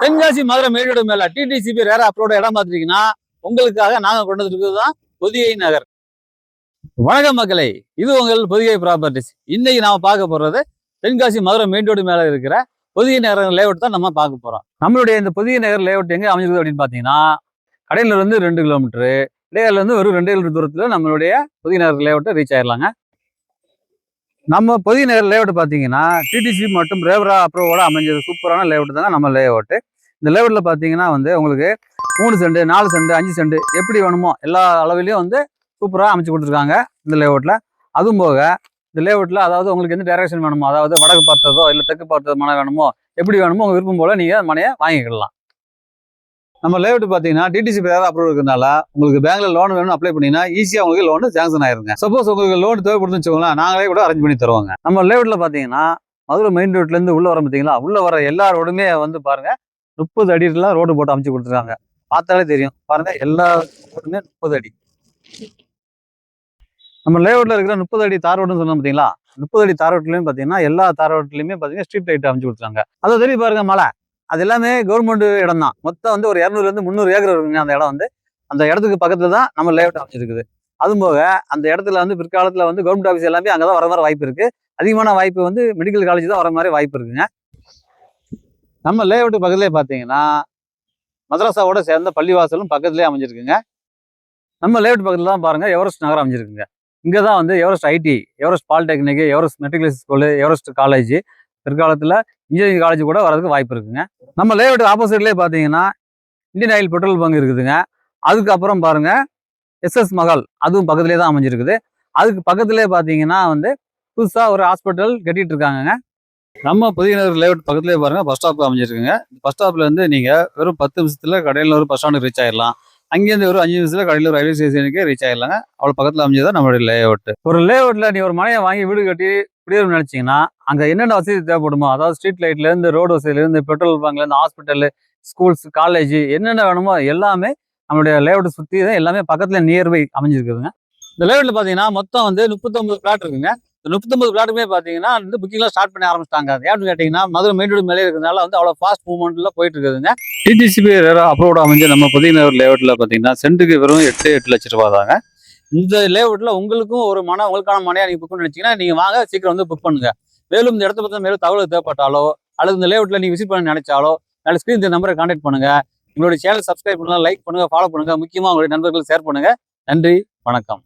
தென்காசி மதுரை மேலோடு மேல DTCP RERA அப்ரோட இடம் பார்த்துட்டீங்கன்னா உங்களுக்காக நாங்க கொண்டு வந்திருக்கிறது தான் பொதிகை நகர். வணக்கம் மக்களை இது உங்கள் பொதிகை ப்ராப்பர்ட்டிஸ் இன்னைக்கு நாம பார்க்க போறது தென்காசி மதுரை மெயின் ரோடு மேல இருக்கிற பொதிகை நகர் லேஅவுட் தான் நம்ம பார்க்க போறோம். நம்மளுடைய இந்த பொதிகை நகர் லேஅவுட் எங்க அமைஞ்சிருக்கு அப்படின்னு பாத்தீங்கன்னா கடையில இருந்து ரெண்டு கிலோமீட்டர் இடையில இருந்து ஒரு ரெண்டு கிலோமீட்டர் தூரத்துல நம்மளுடைய பொதிகை நகர் லேஅவுட்டை ரீச் ஆயிடலாங்க நம்ம பொதிகை நகர் லேஅவுட் பார்த்தீங்கன்னா டிடிசி மற்றும் ரேவரா அப்ரூவோட அமைஞ்சது. சூப்பரான லேஅவுட் தாங்க நம்ம லேஅவுட் இந்த லேஅவுட்டில் பார்த்தீங்கன்னா வந்து உங்களுக்கு மூணு செண்டு நாலு செண்டு அஞ்சு செண்டு எப்படி வேணுமோ எல்லா அளவிலையும் வந்து சூப்பராக அமைச்சு கொடுத்துருக்காங்க இந்த லேஅவுட்டில் அதுவும் போக இந்த லேஅவுட்டில் அதாவது உங்களுக்கு எந்த டைரக்ஷன் வேணுமோ அதாவது வடக்கு பார்த்ததோ இல்லை தெற்கு பார்த்தது மனை வேணுமோ எப்படி வேணுமோ உங்கள் விருப்பம் போல் நீங்கள் மனையை வாங்கிக்கிடலாம். நம்ம லேஅவுட் பார்த்தீங்கன்னா டிடிசி பேர் அப்ரூவ் இருக்கிறதுனால உங்களுக்கு பேங்க்ல லோன் வேணும் அப்ளை பண்ணீங்கன்னா ஈஸியாக உங்களுக்கு லோன் சாங்ஷன் ஆயிருங்க. சப்போஸ் உங்களுக்கு லோன் தேவைப்படுதுன்னு வச்சுக்கோங்களேன் நாங்களே கூட அரேஞ்ச் பண்ணி தருவாங்க. நம்ம லேஅவுட்ல பார்த்தீங்கன்னா மதுரை மெயின் ரோட்லேருந்து உள்ள வர பார்த்தீங்களா உள்ள வர எல்லா ரோடுமே வந்து பாருங்க முப்பது அடிலாம் ரோடு போட்டு அமைச்சு கொடுத்துருக்காங்க. பார்த்தாலே தெரியும். பாருங்க எல்லா ரோடுமே முப்பது அடி. நம்ம லேஅவுட்ல இருக்கிற முப்பது அடி தார் ரோடுன்னு சொன்னோம் பார்த்தீங்களா முப்பது அடி தார் ரோட்லயும் பார்த்தீங்கன்னா எல்லா தார் ரோட்லயுமே பார்த்தீங்கன்னா ஸ்ட்ரீட் லைட் அமைச்சு கொடுத்துருக்காங்க. அதை தெரியும் பாருங்க மலை அது எல்லாமே கவர்மெண்ட் இடம் தான் மொத்தம் வந்து ஒரு இரநூறுலேருந்து முந்நூறு ஏக்கர் இருக்குங்க அந்த இடம் வந்து. அந்த இடத்துக்கு பக்கத்தில் தான் நம்ம லேஅவுட் அமைச்சிருக்குது அதுவும் போக அந்த இடத்துல வந்து பிற்காலத்தில் வந்து கவர்மெண்ட் ஆஃபீஸ் எல்லாமே அங்கே தான் வர மாதிரி வாய்ப்பு இருக்குது அதிகமான வாய்ப்பு வந்து மெடிக்கல் காலேஜ் தான் வர மாதிரி வாய்ப்பு இருக்குங்க. நம்ம லேஅவுட்டு பக்கத்துலேயே பார்த்தீங்கன்னா மதரசாவோட சேர்ந்த பள்ளிவாசலும் பக்கத்துலேயே அமைஞ்சிருக்குங்க. நம்ம லேஅவுட் பக்கத்தில் தான் பாருங்கள் எவரெஸ்ட் நகரம் அமைஞ்சிருக்குங்க. இங்கே தான் வந்து Everest IT Everest polytechnic Everest matriculation school Everest college பிற்காலத்தில் இன்ஜினியரிங் காலேஜ் கூட வரதுக்கு வாய்ப்பு இருக்குங்க. நம்ம லேஅவுட் ஆப்போசிட்லேயே பார்த்தீங்கன்னா இந்தியன் ஆயில் பெட்ரோல் பங்க் இருக்குதுங்க. அதுக்கப்புறம் பாருங்க எஸ்எஸ் மகால் அதுவும் பக்கத்துலேயே தான் அமைஞ்சிருக்குது. அதுக்கு பக்கத்துலேயே பார்த்தீங்கன்னா வந்து புதுசாக ஒரு ஹாஸ்பிட்டல் கட்டிகிட்டு இருக்காங்கங்க. நம்ம புதிய நகர் லேஅவுட் பக்கத்துலேயே பாருங்கள் பஸ் ஸ்டாப் அமைஞ்சிருக்குங்க. பஸ் ஸ்டாப்லேருந்து நீங்கள் வெறும் பத்து நிமிஷத்தில் கடையில் ஒரு பஸ் ஸ்டாண்டுக்கு ரீச் ஆயிடலாம். அங்கேருந்து ஒரு அஞ்சு நிமிஷத்தில் கடையில் ரயில்வே ஸ்டேஷனுக்கு ரீச் ஆயிடலாங்க. அவ்வளோ பக்கத்தில் அமைஞ்சதான் நம்மளுடைய லேஅவுட் ஒரு லேவுட்டில் நீ ஒரு மனையை வாங்கி வீடு கட்டி குடியேறும் நினைச்சீங்கன்னா அங்கே என்னென்ன வசதி தேவைப்படுமோ அதாவது ஸ்ட்ரீட் லைட்லேருந்து ரோடு வசதியிலேருந்து பெட்ரோல் பங்க்லேருந்து ஹாஸ்பிட்டல் ஸ்கூல்ஸ் காலேஜ் என்னென்ன வேணுமோ எல்லாமே நம்மளுடைய லேஅவுட் சுற்றி தான் எல்லாமே பக்கத்தில் நியர்பை அமைஞ்சிருக்குதுங்க. இந்த லேஅவுட்ல பார்த்தீங்கன்னா மொத்தம் வந்து முப்பத்தொம்பது பிளாட் இருக்குங்க. இந்த முப்பத்தொம்பது பிளாட்டுமே பார்த்தீங்கன்னா வந்து புக்கிங்லாம் ஸ்டார்ட் பண்ண ஆரம்பிச்சிட்டாங்க. ஏன்னு கேட்டீங்கன்னா மதுரை மெயின் ரோடு மேலே இருக்கிறதுனால வந்து அவ்வளோ ஃபாஸ்ட் மூவ்மெண்ட்ல போயிட்டு இருக்குதுங்க டிடிசிபி அப்ரோட் அமைஞ்ச நம்ம புதிய நகர் பார்த்தீங்கன்னா பாத்தீங்கன்னா சென்ட்டுக்கு வெறும் எட்டு எட்டு லட்ச ரூபா தாங்க. இந்த லேஅவுட்ல உங்களுக்கும் ஒரு மன உங்களுக்கான மனையா நீங்க புக் நினைச்சீங்கன்னா நீங்க வாங்க சீக்கிரம் வந்து புக் பண்ணுங்க. மேலும் இந்த இடத்த பத்தி மேலும் தகவல் தேவைப்பட்டாலோ அல்லது இந்த லேஅவுட்ல நீங்க விசிட் பண்ண நினைச்சாலோ நல்ல ஸ்கிரீன் இந்த நம்பரை கான்டாக்ட் பண்ணுங்க. உங்களுடைய சேனல் சப்ஸ்கிரைப் பண்ணுங்க லைக் பண்ணுங்க ஃபாலோ பண்ணுங்க. முக்கியமா உங்களுடைய நண்பர்கள் ஷேர் பண்ணுங்க. நன்றி வணக்கம்.